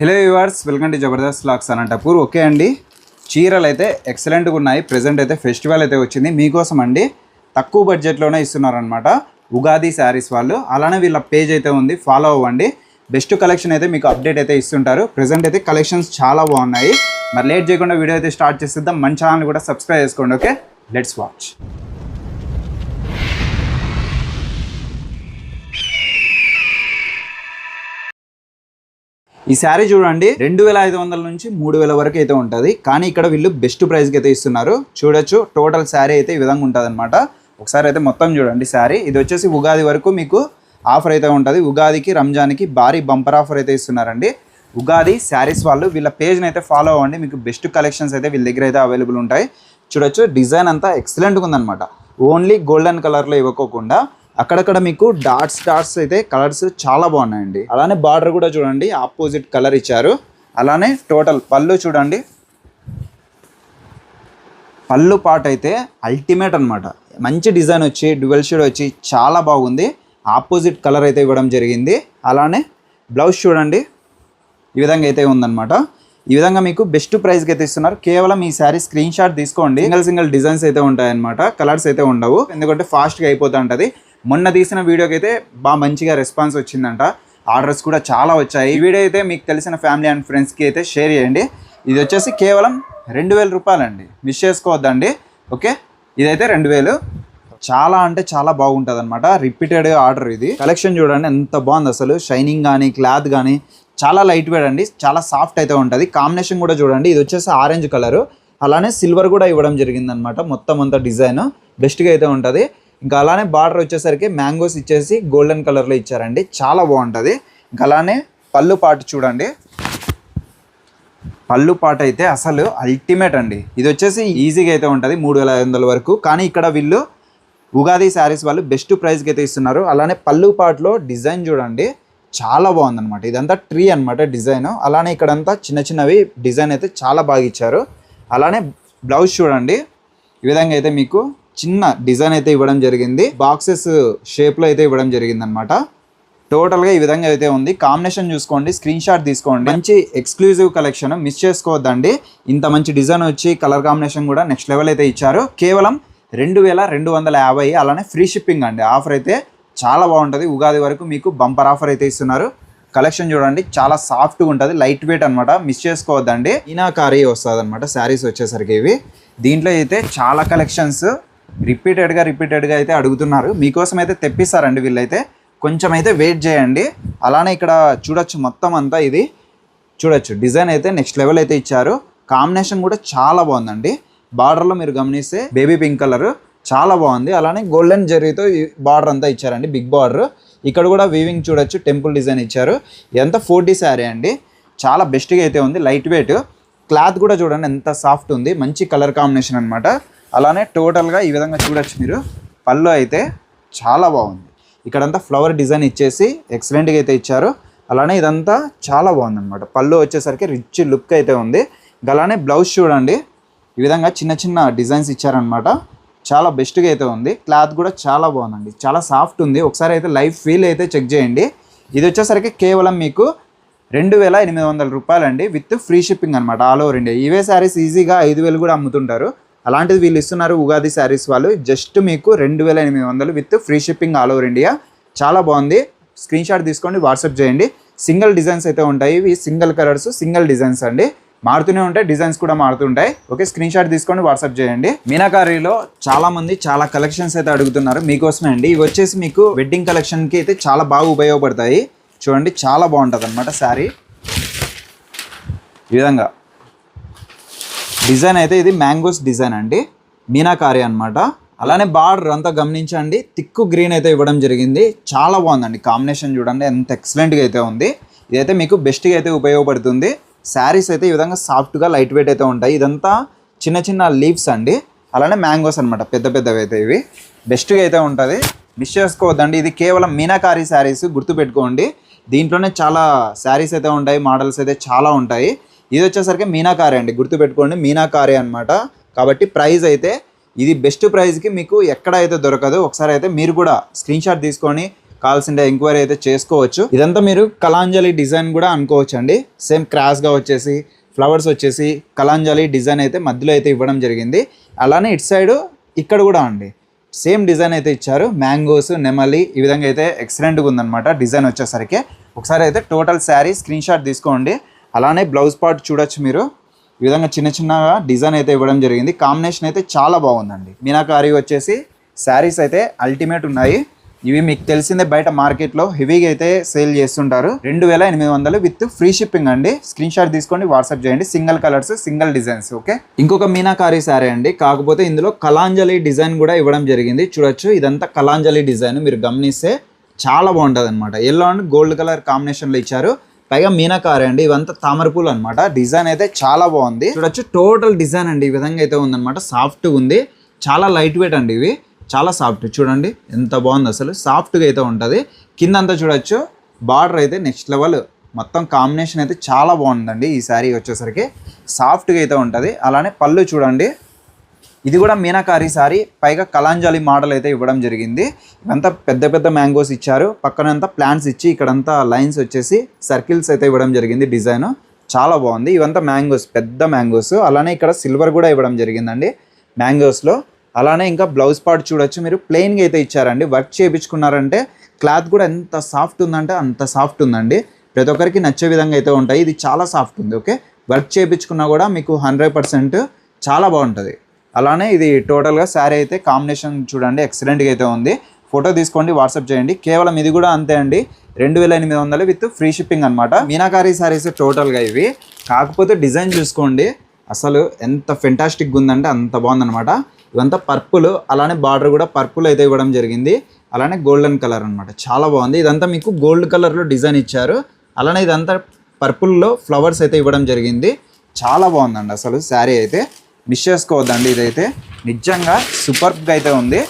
Hello viewers welcome to Jabardast lakhs Anantapur okay అండి చీరలు అయితే ఎక్సలెంట్గా ఉన్నాయి. ప్రజెంట్ అయితే ఫెస్టివల్ అయితే వచ్చింది. మీకోసం అండి తక్కువ బడ్జెట్లోనే ఇస్తున్నారనమాట ఉగాది శారీస్ వాళ్ళు. అలానే వీళ్ళ పేజ్ అయితే ఉంది. ఫాలో అవ్వండి. బెస్ట్ కలెక్షన్ అయితే మీకు అప్డేట్ అయితే ఇస్తుంటారు. ప్రజెంట్ అయితే కలెక్షన్స్ చాలా బాగున్నాయి. మరి లేట్ చేయకుండా వీడియో అయితే స్టార్ట్ చేసేద్దాం. మన ఛానల్ కూడా సబ్స్క్రైబ్ చేసుకోండి ఓకే లెట్స్ వాచ్ ఈ శారీ చూడండి రెండు వేల ఐదు వందల నుంచి మూడు వేల వరకు అయితే ఉంటుంది. కానీ ఇక్కడ వీళ్ళు బెస్ట్ ప్రైస్కి అయితే ఇస్తున్నారు. చూడొచ్చు టోటల్ శారీ అయితే ఈ విధంగా ఉంటుంది అనమాట ఒకసారి అయితే మొత్తం చూడండి శారీ. ఇది వచ్చేసి ఉగాది వరకు మీకు ఆఫర్ అయితే ఉంటుంది. ఉగాదికి రంజాన్కి భారీ బంపర్ ఆఫర్ అయితే ఇస్తున్నారండి. ఉగాది శారీస్ వాళ్ళు వీళ్ళ పేజ్ని అయితే ఫాలో అవ్వండి. మీకు బెస్ట్ కలెక్షన్స్ అయితే వీళ్ళ దగ్గర అయితే అవైలబుల్ ఉంటాయి. చూడొచ్చు డిజైన్ అంతా ఎక్సలెంట్గా ఉందన్నమాట. ఓన్లీ గోల్డెన్ కలర్లో ఇవ్వకోకుండా అక్కడక్కడ మీకు డాట్స్ డాట్స్ అయితే కలర్స్ చాలా బాగున్నాయండి. అలానే బార్డర్ కూడా చూడండి ఆపోజిట్ కలర్ ఇచ్చారు. అలానే టోటల్ పళ్ళు చూడండి. పళ్ళు పాట అయితే అల్టిమేట్ అనమాట మంచి డిజైన్ వచ్చి డ్యువెల్ షేడ్ వచ్చి చాలా బాగుంది. ఆపోజిట్ కలర్ అయితే ఇవ్వడం జరిగింది. అలానే బ్లౌజ్ చూడండి ఈ విధంగా అయితే ఉందన్నమాట. ఈ విధంగా మీకు బెస్ట్ ప్రైస్కి అయితే ఇస్తున్నారు. కేవలం ఈ శారీ స్క్రీన్ షాట్ తీసుకోండి. సింగిల్ సింగిల్ డిజైన్స్ అయితే ఉంటాయన్నమాట. కలర్స్ అయితే ఉండవు. ఎందుకంటే ఫాస్ట్గా అయిపోతూ ఉంటుంది. మొన్న తీసిన వీడియోకి అయితే బాగా మంచిగా రెస్పాన్స్ వచ్చిందంట. ఆర్డర్స్ కూడా చాలా వచ్చాయి. ఈ వీడియో అయితే మీకు తెలిసిన ఫ్యామిలీ అండ్ ఫ్రెండ్స్కి అయితే షేర్ చేయండి. ఇది వచ్చేసి కేవలం రెండు వేల రూపాయలండి. మిస్ చేసుకోవద్దండి. ఓకే ఇదైతే రెండు వేలు. చాలా అంటే చాలా బాగుంటుంది అనమాట రిపీటెడ్ ఆర్డర్ ఇది. కలెక్షన్ చూడండి ఎంత బాగుంది అసలు. షైనింగ్ కానీ క్లాత్ కానీ చాలా లైట్ వెయిట్ అండి. చాలా సాఫ్ట్ అయితే ఉంటుంది. కాంబినేషన్ కూడా చూడండి ఇది వచ్చేసి ఆరెంజ్ కలర్ అలానే సిల్వర్ కూడా ఇవ్వడం జరిగిందనమాట మొత్తం అంతా డిజైన్ బెస్ట్గా అయితే ఉంటుంది. ఇంకా అలానే బార్డర్ వచ్చేసరికి మ్యాంగోస్ ఇచ్చేసి గోల్డెన్ కలర్లో ఇచ్చారండి. చాలా బాగుంటుంది. ఇంకా అలానే పళ్ళు పాటు చూడండి. పళ్ళు పాట అయితే అసలు అల్టిమేట్ అండి. ఇది వచ్చేసి ఈజీగా అయితే ఉంటుంది మూడు వేల ఐదు వందల వరకు. కానీ ఇక్కడ వీళ్ళు ఉగాది శారీస్ వాళ్ళు బెస్ట్ ప్రైస్కి అయితే ఇస్తున్నారు. అలానే పళ్ళు పాటలో డిజైన్ చూడండి. చాలా బాగుందన్నమాట. ఇదంతా ట్రీ అనమాట డిజైన్. అలానే ఇక్కడంతా చిన్న చిన్నవి డిజైన్ అయితే చాలా బాగా ఇచ్చారు. అలానే బ్లౌజ్ చూడండి. ఈ విధంగా అయితే మీకు చిన్న డిజైన్ అయితే ఇవ్వడం జరిగింది. బాక్సెస్ షేప్లో అయితే ఇవ్వడం జరిగింది అనమాట టోటల్గా ఈ విధంగా అయితే ఉంది. కాంబినేషన్ చూసుకోండి స్క్రీన్ షాట్ తీసుకోండి. మంచి ఎక్స్క్లూజివ్ కలెక్షన్ మిస్ చేసుకోవద్దండి. ఇంత మంచి డిజైన్ వచ్చి కలర్ కాంబినేషన్ కూడా నెక్స్ట్ లెవెల్ అయితే ఇచ్చారు. కేవలం రెండు వేల రెండు వందల యాభై అలానే ఫ్రీ షిప్పింగ్ అండి. ఆఫర్ అయితే చాలా బాగుంటుంది. ఉగాది వరకు మీకు బంపర్ ఆఫర్ అయితే ఇస్తున్నారు. కలెక్షన్ చూడండి చాలా సాఫ్ట్గా ఉంటుంది. లైట్ వెయిట్ అనమాట మిస్ చేసుకోవద్దండి. ఈనాకారీ వస్తుంది అనమాట శారీస్ వచ్చేసరికి ఇవి. దీంట్లో అయితే చాలా కలెక్షన్స్ రిపీటెడ్గా రిపీటెడ్గా అయితే అడుగుతున్నారు. మీకోసం అయితే తెప్పిస్తారండి వీళ్ళైతే. కొంచెం అయితే వెయిట్ చేయండి. అలానే ఇక్కడ చూడొచ్చు మొత్తం అంతా ఇది. చూడొచ్చు. డిజైన్ అయితే నెక్స్ట్ లెవెల్ అయితే ఇచ్చారు. కాంబినేషన్ కూడా చాలా బాగుందండి. బార్డర్లో మీరు గమనిస్తే బేబీ పింక్ కలర్. చాలా బాగుంది. అలానే గోల్డెన్ జెర్రీతో ఈ బార్డర్ అంతా ఇచ్చారండి. Big border. ఇక్కడ కూడా వీవింగ్ చూడొచ్చు. టెంపుల్ డిజైన్ ఇచ్చారు. ఇదంతా ఫోర్టీ శారీ అండి. చాలా బెస్ట్గా అయితే ఉంది. Light weight. క్లాత్ కూడా చూడండి. ఎంత సాఫ్ట్ ఉంది. మంచి కలర్ కాంబినేషన్ అనమాట అలానే టోటల్గా ఈ విధంగా చూడొచ్చు మీరు. పళ్ళు అయితే చాలా బాగుంది. ఇక్కడంతా ఫ్లవర్ డిజైన్ ఇచ్చేసి ఎక్సలెంట్గా అయితే ఇచ్చారు. అలానే ఇదంతా చాలా బాగుందన్నమాట. పళ్ళు వచ్చేసరికి రిచ్ లుక్ అయితే ఉంది. అలానే బ్లౌజ్ చూడండి. ఈ విధంగా చిన్న చిన్న డిజైన్స్ ఇచ్చారనమాట చాలా బెస్ట్గా అయితే ఉంది. క్లాత్ కూడా చాలా బాగుందండి. చాలా సాఫ్ట్ ఉంది. ఒకసారి అయితే లైఫ్ ఫీల్ అయితే చెక్ చేయండి. ఇది వచ్చేసరికి కేవలం మీకు రెండు వేల ఎనిమిది వందల రూపాయలండి. విత్ ఫ్రీ షిప్పింగ్ అనమాట ఆల్ ఓవర్ ఇండియా ఇవే శారీస్ ఈజీగా ఐదు వేలు కూడా అమ్ముతుంటారు. అలాంటిది వీళ్ళు ఇస్తున్నారు ఉగాది శారీస్ వాళ్ళు. జస్ట్ మీకు రెండు వేల ఎనిమిది వందలు with free shipping all over India. చాలా బాగుంది. స్క్రీన్ షాట్ తీసుకోండి వాట్సాప్ చేయండి. సింగిల్ డిజైన్స్ అయితే ఉంటాయి. ఇవి సింగిల్ కలర్స్ సింగిల్ డిజైన్స్ అండి. మారుతూనే ఉంటాయి డిజైన్స్ కూడా మారుతుంటాయి. ఓకే స్క్రీన్ షాట్ తీసుకొని వాట్సాప్ చేయండి. మీనాకారీలో చాలా మంది చాలా కలెక్షన్స్ అయితే అడుగుతున్నారు మీకోసమే అండి. ఇవి వచ్చేసి మీకు వెడ్డింగ్ కలెక్షన్కి అయితే చాలా బాగా ఉపయోగపడతాయి. చూడండి చాలా బాగుంటుంది అనమాట శారీ. ఈ విధంగా. డిజైన్ అయితే ఇది మ్యాంగోస్ డిజైన్ అండి. మీనాకారి అన్నమాట. అలానే బార్డర్ అంతా గమనించండి. తిక్కు గ్రీన్ అయితే ఇవ్వడం జరిగింది. చాలా బాగుందండి కాంబినేషన్ చూడండి. ఎంత ఎక్సలెంట్గా అయితే ఉంది. ఇదైతే మీకు బెస్ట్గా అయితే ఉపయోగపడుతుంది. శారీస్ అయితే ఈ విధంగా సాఫ్ట్గా లైట్ వెయిట్ అయితే ఉంటాయి. ఇదంతా చిన్న చిన్న లీవ్స్ అండి. అలానే మ్యాంగోస్ అనమాట పెద్ద పెద్దవి అయితే ఇవి. బెస్ట్గా అయితే ఉంటుంది. మిస్ చేసుకోవద్దండి. ఇది కేవలం మీనాకారి శారీస్ గుర్తుపెట్టుకోండి. దీంట్లోనే చాలా శారీస్ అయితే ఉంటాయి. మోడల్స్ అయితే చాలా ఉంటాయి. ఇది వచ్చేసరికి మీనాకారే అండి. గుర్తుపెట్టుకోండి మీనాకారే అనమాట కాబట్టి ప్రైస్ అయితే ఇది బెస్ట్ ప్రైస్కి మీకు ఎక్కడ అయితే దొరకదు ఒకసారి అయితే మీరు కూడా స్క్రీన్ షాట్ తీసుకొని కావాల్సిన ఎంక్వైరీ అయితే చేసుకోవచ్చు. ఇదంతా మీరు కలాంజలి డిజైన్ కూడా అనుకోవచ్చు అండి సేమ్ క్రాస్గా వచ్చేసి ఫ్లవర్స్ వచ్చేసి కలాంజలి డిజైన్ అయితే మధ్యలో అయితే ఇవ్వడం జరిగింది. అలానే ఇటు సైడ్ ఇక్కడ కూడా అండి. సేమ్ డిజైన్ అయితే ఇచ్చారు. మ్యాంగోస్ నెమలి ఈ విధంగా అయితే ఎక్సలెంట్గా ఉందన్నమాట డిజైన్ వచ్చేసరికి. ఒకసారి అయితే టోటల్ శారీ స్క్రీన్ షాట్ తీసుకోండి. అలానే బ్లౌజ్ పార్ట్ చూడొచ్చు మీరు. ఈ విధంగా చిన్న చిన్నగా డిజైన్ అయితే ఇవ్వడం జరిగింది. కాంబినేషన్ అయితే చాలా బాగుందండి. మీనాకారి వచ్చేసి శారీస్ అయితే అల్టిమేట్ ఉన్నాయి. ఇవి మీకు తెలిసిందే బయట మార్కెట్లో హెవీగా అయితే సేల్ చేస్తుంటారు. రెండు వేల ఎనిమిది వందలు విత్ ఫ్రీ షిప్పింగ్ అండి. స్క్రీన్ షాట్ తీసుకోండి వాట్సాప్ చేయండి. Single colours single designs okay? ఇంకొక మీనాకారి శారీ అండి. కాకపోతే ఇందులో కలాంజలి డిజైన్ కూడా ఇవ్వడం జరిగింది. చూడొచ్చు ఇదంతా కలాంజలి డిజైన్. మీరు గమనిస్తే చాలా బాగుంటుంది అనమాట ఎల్లో అండ్ గోల్డ్ కలర్ కాంబినేషన్లో ఇచ్చారు. పైగా మీనాకారి అండి. ఇవంతా తామర పూలు అనమాట డిజైన్ అయితే చాలా బాగుంది. చూడొచ్చు టోటల్ డిజైన్ అండి. ఈ విధంగా అయితే ఉందన్నమాట. సాఫ్ట్గా ఉంది. చాలా లైట్ వెయిట్ అండి ఇవి. చాలా సాఫ్ట్. చూడండి ఎంత బాగుంది అసలు. సాఫ్ట్గా అయితే ఉంటుంది. కింద అంతా చూడొచ్చు. బార్డర్ అయితే నెక్స్ట్ లెవెల్. మొత్తం కాంబినేషన్ అయితే చాలా బాగుందండి ఈ శారీ వచ్చేసరికి. సాఫ్ట్గా అయితే ఉంటుంది. అలానే పళ్ళు చూడండి. ఇది కూడా మీనాకారి సారీ. పైగా కలాంజలి మోడల్ అయితే ఇవ్వడం జరిగింది. ఇవంతా పెద్ద పెద్ద మ్యాంగోస్ ఇచ్చారు. పక్కనంతా ప్లాంట్స్ ఇచ్చి ఇక్కడంతా లైన్స్ వచ్చేసి సర్కిల్స్ అయితే ఇవ్వడం జరిగింది డిజైన్ చాలా బాగుంది. ఇవంతా మ్యాంగోస్ పెద్ద మ్యాంగోస్ అలానే ఇక్కడ సిల్వర్ కూడా ఇవ్వడం జరిగిందండి మ్యాంగోస్లో అలానే ఇంకా బ్లౌజ్ పార్ట్ చూడొచ్చు. మీరు ప్లెయిన్గా అయితే ఇచ్చారండి. వర్క్ చేయించుకున్నారంటే క్లాత్ కూడా ఎంత సాఫ్ట్ ఉందంటే అంత సాఫ్ట్ ఉందండి. ప్రతి ఒక్కరికి నచ్చే విధంగా అయితే ఉంటాయి. ఇది చాలా సాఫ్ట్ ఉంది ఓకే వర్క్ చేయించుకున్నా కూడా మీకు హండ్రెడ్ పర్సెంట్ చాలా బాగుంటుంది. అలానే ఇది టోటల్గా శారీ అయితే కాంబినేషన్ చూడండి ఎక్సలెంట్గా అయితే ఉంది. ఫోటో తీసుకోండి వాట్సాప్ చేయండి. కేవలం ఇది కూడా అంతే అండి. రెండు వేల ఎనిమిది వందలు విత్ ఫ్రీ షిప్పింగ్ అనమాట మీనాకారి శారీస్ టోటల్గా ఇవి. కాకపోతే డిజైన్ చూసుకోండి. అసలు ఎంత ఫెంటాస్టిక్ ఉందంటే అంత బాగుందనమాట ఇవంతా పర్పుల్ అలానే బార్డర్ కూడా పర్పుల్ అయితే ఇవ్వడం జరిగింది. అలానే గోల్డెన్ కలర్ అనమాట చాలా బాగుంది. ఇదంతా మీకు గోల్డ్ కలర్లో డిజైన్ ఇచ్చారు. అలానే ఇదంతా పర్పుల్లో ఫ్లవర్స్ అయితే ఇవ్వడం జరిగింది. చాలా బాగుందండి అసలు శారీ అయితే. మిస్ చేసుకోవద్దండి ఇదైతే. నిజంగా సూపర్గా అయితే ఉంది.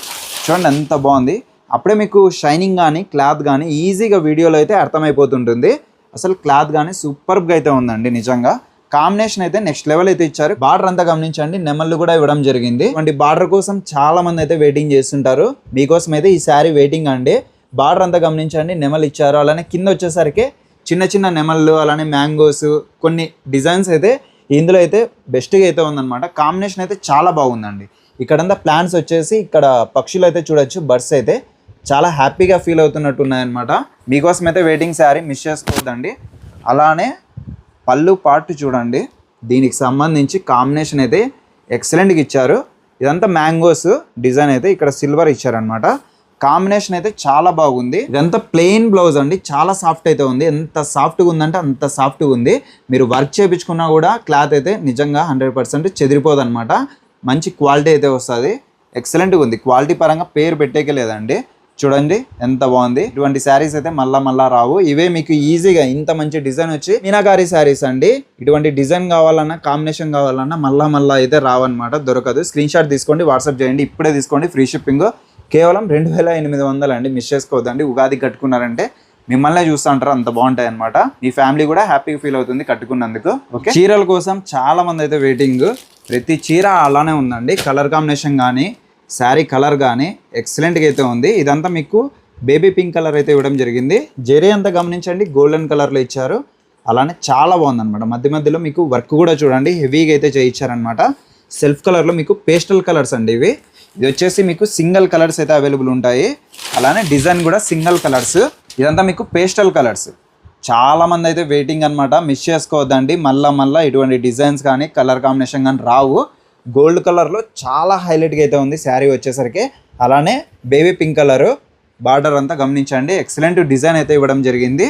చూడండి ఎంత బాగుంది. అప్పుడే మీకు షైనింగ్ కానీ క్లాత్ కానీ ఈజీగా వీడియోలో అయితే అర్థమైపోతుంటుంది. అసలు క్లాత్ కానీ సూపర్గా అయితే ఉందండి నిజంగా. కాంబినేషన్ అయితే నెక్స్ట్ లెవెల్ అయితే ఇచ్చారు. బార్డర్ అంతా గమనించండి. నెమళ్ళు కూడా ఇవ్వడం జరిగింది. అంటే బార్డర్ కోసం చాలా మంది అయితే వెయిటింగ్ చేస్తుంటారు. మీకోసం అయితే ఈ శారీ వెయిటింగ్ అండి. బార్డర్ అంతా గమనించండి. నెమలు ఇచ్చారు. అలానే కింద వచ్చేసరికి చిన్న చిన్న నెమళ్ళు అలానే మ్యాంగోస్ కొన్ని డిజైన్స్ అయితే ఇందులో అయితే బెస్ట్గా అయితే ఉందన్నమాట. కాంబినేషన్ అయితే చాలా బాగుందండి. ఇక్కడంతా ప్లాంట్స్ వచ్చేసి ఇక్కడ పక్షులు అయితే చూడొచ్చు. బర్డ్స్ అయితే చాలా హ్యాపీగా ఫీల్ అవుతున్నట్టు ఉన్నాయన్నమాట. మీకోసం అయితే వెయిటింగ్ శారీ మిస్ చేసుకోవద్దండి. అలానే పళ్ళు పార్ట్ చూడండి. దీనికి సంబంధించి కాంబినేషన్ అయితే ఎక్సలెంట్గా ఇచ్చారు. ఇదంతా మ్యాంగోస్ డిజైన్ అయితే ఇక్కడ సిల్వర్ ఇచ్చారనమాట కాంబినేషన్ అయితే చాలా బాగుంది. ఇదంతా ప్లెయిన్ బ్లౌజ్ అండి. చాలా సాఫ్ట్ అయితే ఉంది. ఎంత సాఫ్ట్గా ఉందంటే అంత సాఫ్ట్గా ఉంది. మీరు వర్క్ చేయించుకున్నా కూడా క్లాత్ అయితే నిజంగా హండ్రెడ్ పర్సెంట్ చెదిరిపోదు అనమాట మంచి క్వాలిటీ అయితే వస్తుంది. ఎక్సలెంట్గా ఉంది. క్వాలిటీ పరంగా పేరు పెట్టేకే లేదండి. చూడండి ఎంత బాగుంది. ఇటువంటి శారీస్ అయితే మళ్ళా మళ్ళా రావు. ఇవే మీకు ఈజీగా ఇంత మంచి డిజైన్ వచ్చి మీనాకారి శారీస్ అండి. ఇటువంటి డిజైన్ కావాలన్నా కాంబినేషన్ కావాలన్నా మళ్ళా మళ్ళా అయితే రావన్నమాట. దొరకదు. స్క్రీన్ షాట్ తీసుకోండి వాట్సాప్ చేయండి. ఇప్పుడే తీసుకోండి. Free shipping. కేవలం రెండు వేల ఎనిమిది వందలు అండి మిస్ చేసుకోవద్దండి. ఉగాది కట్టుకున్నారంటే మిమ్మల్నే చూస్తూ ఉంటారు అంత బాగుంటాయి అనమాట మీ ఫ్యామిలీ కూడా హ్యాపీగా ఫీల్ అవుతుంది కట్టుకున్నందుకు. ఓకే చీరల కోసం చాలా మంది అయితే వెయిటింగ్ ప్రతి చీర అలానే ఉందండి. కలర్ కాంబినేషన్ కానీ శారీ కలర్ కానీ ఎక్సలెంట్గా అయితే ఉంది. ఇదంతా మీకు బేబీ పింక్ కలర్ అయితే ఇవ్వడం జరిగింది. జెరీ అంతా గమనించండి గోల్డెన్ కలర్లో ఇచ్చారు. అలానే చాలా బాగుందన్నమాట. మధ్య మధ్యలో మీకు వర్క్ కూడా చూడండి హెవీగా అయితే చేయించారనమాట సెల్ఫ్ కలర్లో మీకు పేస్టల్ కలర్స్ అండి ఇవి. ఇది వచ్చేసి మీకు సింగిల్ కలర్స్ అయితే అవైలబుల్ ఉంటాయి. అలానే డిజైన్ కూడా సింగిల్ కలర్స్. ఇదంతా మీకు పేస్టల్ కలర్స్. చాలామంది అయితే వెయిటింగ్ అనమాట మిస్ చేసుకోవద్దండి. మళ్ళా మళ్ళీ ఇటువంటి డిజైన్స్ కానీ కలర్ కాంబినేషన్ కానీ రావు. గోల్డ్ కలర్లో చాలా హైలైట్గా అయితే ఉంది శారీ వచ్చేసరికి. అలానే బేబీ పింక్ కలరు బార్డర్ అంతా గమనించండి. ఎక్సలెంట్ డిజైన్ అయితే ఇవ్వడం జరిగింది.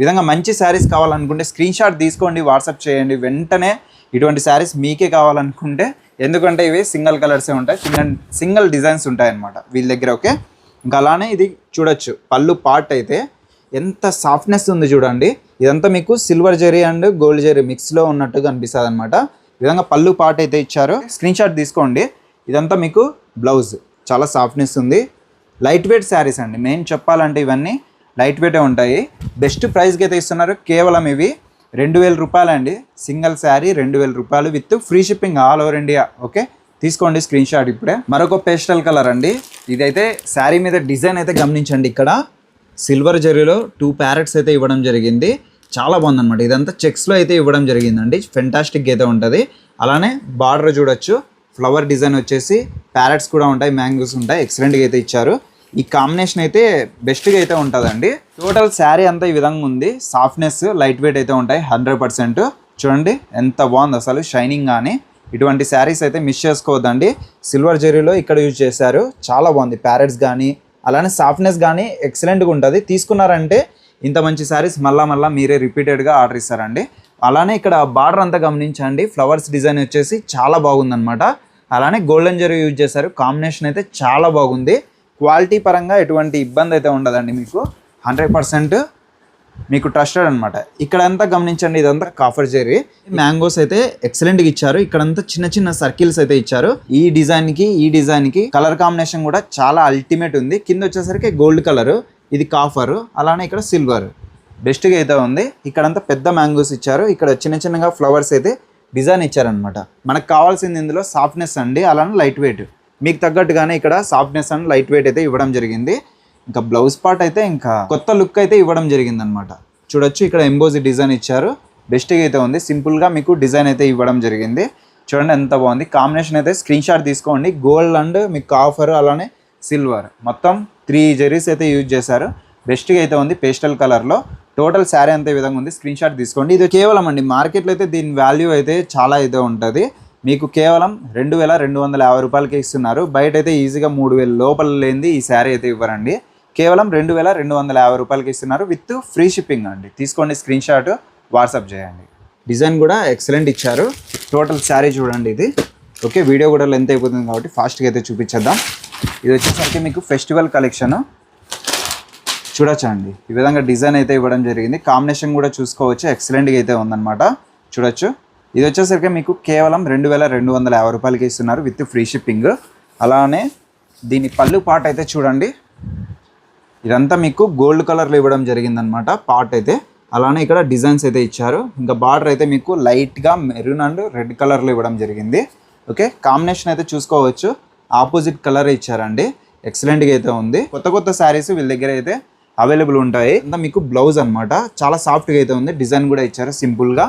విధంగా మంచి శారీస్ కావాలనుకుంటే స్క్రీన్ షాట్ తీసుకోండి వాట్సాప్ చేయండి. వెంటనే ఇటువంటి శారీస్ మీకే కావాలనుకుంటే ఎందుకంటే ఇవి సింగిల్ కలర్సే ఉంటాయి. సింగిల్ సింగిల్ డిజైన్స్ ఉంటాయి అన్నమాట వీళ్ళ దగ్గర ఓకే? ఇంకా అలానే ఇది చూడొచ్చు. పళ్ళు పార్ట్ అయితే ఎంత సాఫ్ట్నెస్ ఉంది చూడండి. ఇదంతా మీకు silver zari and gold zari మిక్స్లో ఉన్నట్టుగా అనిపిస్తుంది అనమాట విధంగా పళ్ళు పార్ట్ అయితే ఇచ్చారు. స్క్రీన్ షాట్ తీసుకోండి. ఇదంతా మీకు బ్లౌజ్. చాలా సాఫ్ట్నెస్ ఉంది. లైట్ వెయిట్ శారీస్ అండి. మెయిన్ చెప్పాలంటే ఇవన్నీ లైట్ వెయిటే ఉంటాయి. బెస్ట్ ప్రైస్కి అయితే ఇస్తున్నారు. కేవలం ఇవి రెండు వేల రూపాయలండి. సింగిల్ శారీ రెండు వేల రూపాయలు with free shipping all over India. Okay? తీసుకోండి స్క్రీన్ షాట్ ఇప్పుడే. మరొక పేస్టల్ కలర్ అండి. ఇదైతే శారీ మీద డిజైన్ అయితే గమనించండి ఇక్కడ. సిల్వర్ జరీలో టూ ప్యారెట్స్ అయితే ఇవ్వడం జరిగింది. చాలా బాగుందన్నమాట. ఇదంతా చెక్స్లో అయితే ఇవ్వడం జరిగిందండి. ఫెంటాస్టిక్ అయితే ఉంటుంది. అలానే బార్డర్ చూడొచ్చు. ఫ్లవర్ డిజైన్ వచ్చేసి ప్యారెట్స్ కూడా ఉంటాయి మ్యాంగోస్ ఉంటాయి. ఎక్సలెంట్గా అయితే ఇచ్చారు. ఈ కాంబినేషన్ అయితే బెస్ట్గా అయితే ఉంటుందండి. టోటల్ శారీ అంతా ఈ విధంగా ఉంది. సాఫ్ట్నెస్ లైట్ వెయిట్ అయితే ఉంటాయి. హండ్రెడ్ పర్సెంట్ చూడండి ఎంత బాగుంది అసలు షైనింగ్ కానీ ఇటువంటి శారీస్ అయితే మిస్ చేసుకోవద్దండి. సిల్వర్ జెరీలో ఇక్కడ యూజ్ చేశారు. చాలా బాగుంది. ప్యారెట్స్ కానీ అలానే సాఫ్ట్నెస్ కానీ ఎక్సలెంట్గా ఉంటుంది. తీసుకున్నారంటే ఇంత మంచి శారీస్ మళ్ళా మళ్ళీ మీరే రిపీటెడ్గా ఆర్డర్ ఇస్తారండి. అలానే ఇక్కడ బార్డర్ అంతా గమనించండి. ఫ్లవర్స్ డిజైన్ వచ్చేసి చాలా బాగుందనమాట అలానే గోల్డెన్ జరీ యూజ్ చేశారు. కాంబినేషన్ అయితే చాలా బాగుంది. క్వాలిటీ పరంగా ఎటువంటి ఇబ్బంది అయితే ఉండదండి మీకు. హండ్రెడ్ పర్సెంట్ మీకు ట్రస్టెడ్ అనమాట ఇక్కడంతా గమనించండి ఇదంతా కాఫర్ జెరీ మ్యాంగోస్ అయితే ఎక్సలెంట్గా ఇచ్చారు. ఇక్కడంతా చిన్న చిన్న సర్కిల్స్ అయితే ఇచ్చారు. ఈ డిజైన్కి ఈ డిజైన్కి కలర్ కాంబినేషన్ కూడా చాలా అల్టిమేట్ ఉంది. కింద వచ్చేసరికి గోల్డ్ కలర్ ఇది కాఫర్ అలానే ఇక్కడ సిల్వర్ బెస్ట్గా అయితే ఉంది. ఇక్కడంతా పెద్ద మ్యాంగోస్ ఇచ్చారు. ఇక్కడ చిన్న చిన్నగా ఫ్లవర్స్ అయితే డిజైన్ ఇచ్చారనమాట మనకు కావాల్సింది ఇందులో సాఫ్ట్నెస్ అండి అలానే లైట్ వెయిట్ మీకు తగ్గట్టుగానే ఇక్కడ సాఫ్ట్నెస్ అండ్ లైట్ వెయిట్ అయితే ఇవ్వడం జరిగింది. ఇంకా బ్లౌజ్ పార్ట్ అయితే ఇంకా కొత్త లుక్ అయితే ఇవ్వడం జరిగింది అనమాట చూడొచ్చు ఇక్కడ ఎంబోజీ డిజైన్ ఇచ్చారు. బెస్ట్గా అయితే ఉంది. సింపుల్గా మీకు డిజైన్ అయితే ఇవ్వడం జరిగింది. చూడండి ఎంత బాగుంది. కాంబినేషన్ అయితే స్క్రీన్ షాట్ తీసుకోండి. గోల్డ్ అండ్ మీకు కాఫర్ అలానే సిల్వర్ మొత్తం త్రీ జెరీస్ అయితే యూజ్ చేశారు. బెస్ట్గా అయితే ఉంది పేస్టల్ కలర్లో టోటల్ శారీ అంతే విధంగా ఉంది. స్క్రీన్ షాట్ తీసుకోండి. ఇది కేవలం అండి. మార్కెట్లో అయితే దీని వాల్యూ అయితే చాలా అయితే ఉంటుంది. మీకు కేవలం రెండు వేల రెండు వందల యాభై రూపాయలకి ఇస్తున్నారు. బయట అయితే ఈజీగా మూడు వేల లోపల లేనిది ఈ శారీ అయితే ఇవ్వరండి. కేవలం రెండు వేల రెండు వందల యాభై రూపాయలకి ఇస్తున్నారు. విత్ ఫ్రీ షిప్పింగ్ అండి. తీసుకోండి స్క్రీన్ షాట్ వాట్సాప్ చేయండి. డిజైన్ కూడా ఎక్సలెంట్ ఇచ్చారు. టోటల్ శారీ చూడండి ఇది. ఓకే వీడియో కూడా లెంత్ అయిపోతుంది కాబట్టి ఫాస్ట్గా అయితే చూపించేద్దాం. ఇది వచ్చేసరికి మీకు ఫెస్టివల్ కలెక్షన్. చూడొచ్చండి ఈ విధంగా డిజైన్ అయితే ఇవ్వడం జరిగింది. కాంబినేషన్ కూడా చూసుకోవచ్చు. ఎక్సలెంట్గా అయితే ఉందన్నమాట. చూడొచ్చు. ఇది వచ్చేసరికి మీకు కేవలం రెండు వేల రెండు వందల యాభై రూపాయలకి ఇస్తున్నారు విత్ ఫ్రీ షిప్పింగ్. అలానే దీని పళ్ళు పాట అయితే చూడండి. ఇదంతా మీకు గోల్డ్ కలర్లో ఇవ్వడం జరిగిందనమాట పార్ట్ అయితే. అలానే ఇక్కడ డిజైన్స్ అయితే ఇచ్చారు. ఇంకా బార్డర్ అయితే మీకు లైట్గా మెరూన్ అండ్ రెడ్ కలర్లో ఇవ్వడం జరిగింది. ఓకే కాంబినేషన్ అయితే చూసుకోవచ్చు. ఆపోజిట్ కలర్ ఇచ్చారండి. ఎక్సలెంట్గా అయితే ఉంది. కొత్త కొత్త శారీస్ వీళ్ళ దగ్గర అయితే అవైలబుల్ ఉంటాయి. ఇంకా మీకు బ్లౌజ్ అనమాట చాలా సాఫ్ట్గా అయితే ఉంది. డిజైన్ కూడా ఇచ్చారు సింపుల్గా.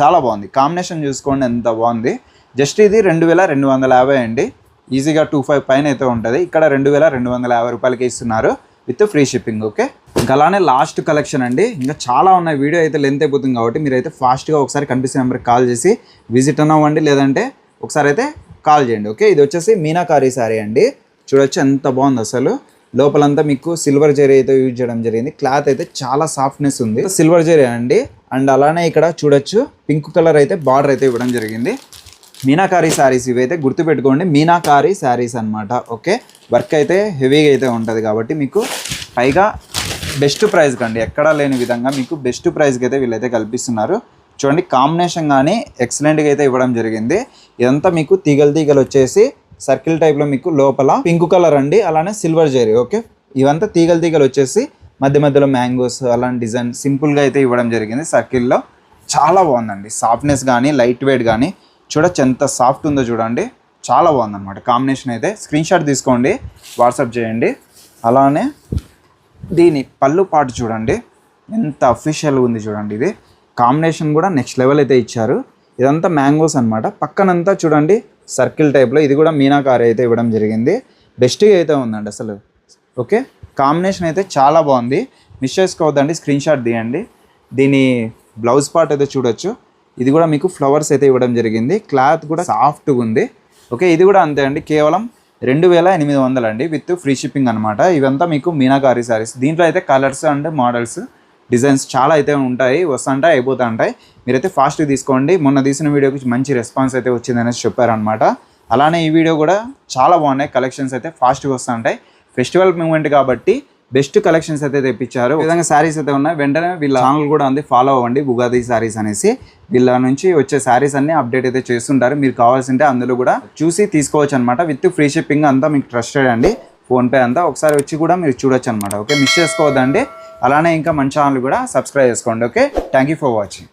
చాలా బాగుంది. కాంబినేషన్ చూసుకోండి ఎంత బాగుంది. జస్ట్ ఇది రెండు వేల రెండు వందల యాభై అండి. ఈజీగా టూ ఫైవ్ పైన అయితే ఉంటుంది. ఇక్కడ రెండు వేల రెండు వందల యాభై రూపాయలకి ఇస్తున్నారు విత్ ఫ్రీ షిప్పింగ్ ఓకే? ఇంకా అలానే లాస్ట్ కలెక్షన్ అండి. ఇంకా చాలా ఉన్నాయి. వీడియో అయితే లెంత్ అయిపోతుంది కాబట్టి మీరైతే ఫాస్ట్గా ఒకసారి కనిపిస్తున్న నెంబర్కి కాల్ చేసి విజిట్ అన్న అవ్వండి లేదంటే ఒకసారి అయితే కాల్ చేయండి ఓకే? ఇది వచ్చేసి మీనాకారీ శారీ అండి. చూడొచ్చు ఎంత బాగుంది అసలు. లోపలంతా మీకు సిల్వర్ జరీ అయితే యూజ్ చేయడం జరిగింది. క్లాత్ అయితే చాలా సాఫ్ట్నెస్ ఉంది. సిల్వర్ జరీ అండి. అండ్ అలానే ఇక్కడ చూడొచ్చు పింక్ కలర్ అయితే బార్డర్ అయితే ఇవ్వడం జరిగింది. మీనాకారి శారీస్ ఇవైతే గుర్తుపెట్టుకోండి. మీనాకారి శారీస్ అన్నమాట. ఓకే? వర్క్ అయితే హెవీగా అయితే ఉంటుంది కాబట్టి మీకు పైగా బెస్ట్ ప్రైస్కి అండి. ఎక్కడా లేని విధంగా మీకు బెస్ట్ ప్రైస్కి అయితే వీళ్ళైతే కల్పిస్తున్నారు. చూడండి కాంబినేషన్ కానీ ఎక్సలెంట్గా అయితే ఇవ్వడం జరిగింది. ఇదంతా మీకు తీగలు తీగలు వచ్చేసి సర్కిల్ టైప్లో మీకు లోపల పింక్ కలర్ అండి అలానే సిల్వర్ జరీ ఓకే ఇవంతా తీగలు తీగలు వచ్చేసి మధ్య మధ్యలో మ్యాంగోస్ అలాంటి డిజైన్ సింపుల్గా అయితే ఇవ్వడం జరిగింది సర్కిల్లో. చాలా బాగుందండి. సాఫ్ట్నెస్ కానీ లైట్ వెయిట్ కానీ చూడొచ్చు ఎంత సాఫ్ట్ ఉందో చూడండి. చాలా బాగుందన్నమాట. కాంబినేషన్ అయితే స్క్రీన్ షాట్ తీసుకోండి వాట్సాప్ చేయండి. అలానే దీని పళ్ళు పాటు చూడండి. ఎంత అఫీషియల్గా ఉంది చూడండి ఇది. కాంబినేషన్ కూడా నెక్స్ట్ లెవెల్ అయితే ఇచ్చారు. ఇదంతా మ్యాంగోస్ అనమాట పక్కనంతా చూడండి సర్కిల్ టైప్లో ఇది కూడా మీనాకారి అయితే ఇవ్వడం జరిగింది. బెస్ట్గా అయితే ఉందండి అసలు. ఓకే కాంబినేషన్ అయితే చాలా బాగుంది. మిస్ చేసుకోవద్దండి స్క్రీన్ షాట్ తీయండి. దీని బ్లౌజ్ పార్ట్ అయితే చూడొచ్చు. ఇది కూడా మీకు ఫ్లవర్స్ అయితే ఇవ్వడం జరిగింది. క్లాత్ కూడా సాఫ్ట్గా ఉంది. ఓకే ఇది కూడా అంతే అండి. కేవలం రెండు వేల ఎనిమిది వందలు అండి. విత్ ఫ్రీ షిప్పింగ్ అనమాట ఇవంతా మీకు మీనాకారి శారీస్ దీంట్లో అయితే కలర్స్ అండ్ మోడల్స్ డిజైన్స్ చాలా అయితే ఉంటాయి వస్తుంటాయి అయిపోతూ ఉంటాయి మీరైతే ఫాస్ట్గా తీసుకోండి. మొన్న తీసిన వీడియోకి మంచి రెస్పాన్స్ అయితే వచ్చిందనేసి చెప్పారనమాట అలానే ఈ వీడియో కూడా చాలా బాగున్నాయి. కలెక్షన్స్ అయితే ఫాస్ట్గా వస్తుంటాయి. ఫెస్టివల్ మూమెంట్ కాబట్టి బెస్ట్ కలెక్షన్స్ అయితే తెప్పించారు. విధంగా శారీస్ అయితే ఉన్నాయి. వెంటనే వీళ్ళ ఛానల్ కూడా ఉంది. ఫాలో అవ్వండి. ఉగాది శారీస్ అనేసి. వీళ్ళ నుంచి వచ్చే శారీస్ అన్ని అప్డేట్ అయితే చేస్తుంటారు. మీరు కావాల్సింటే అందులో కూడా చూసి తీసుకోవచ్చు అనమాట విత్ ఫ్రీ షిప్పింగ్ అంతా మీకు ట్రస్టెడ్ అండి. ఫోన్పే అంతా ఒకసారి వచ్చి కూడా మీరు చూడొచ్చు అనమాట ఓకే మిస్ చేసుకోవద్దండి. అలానే ఇంకా మన ఛానల్ కూడా సబ్స్క్రైబ్ చేసుకోండి okay? Thank you for watching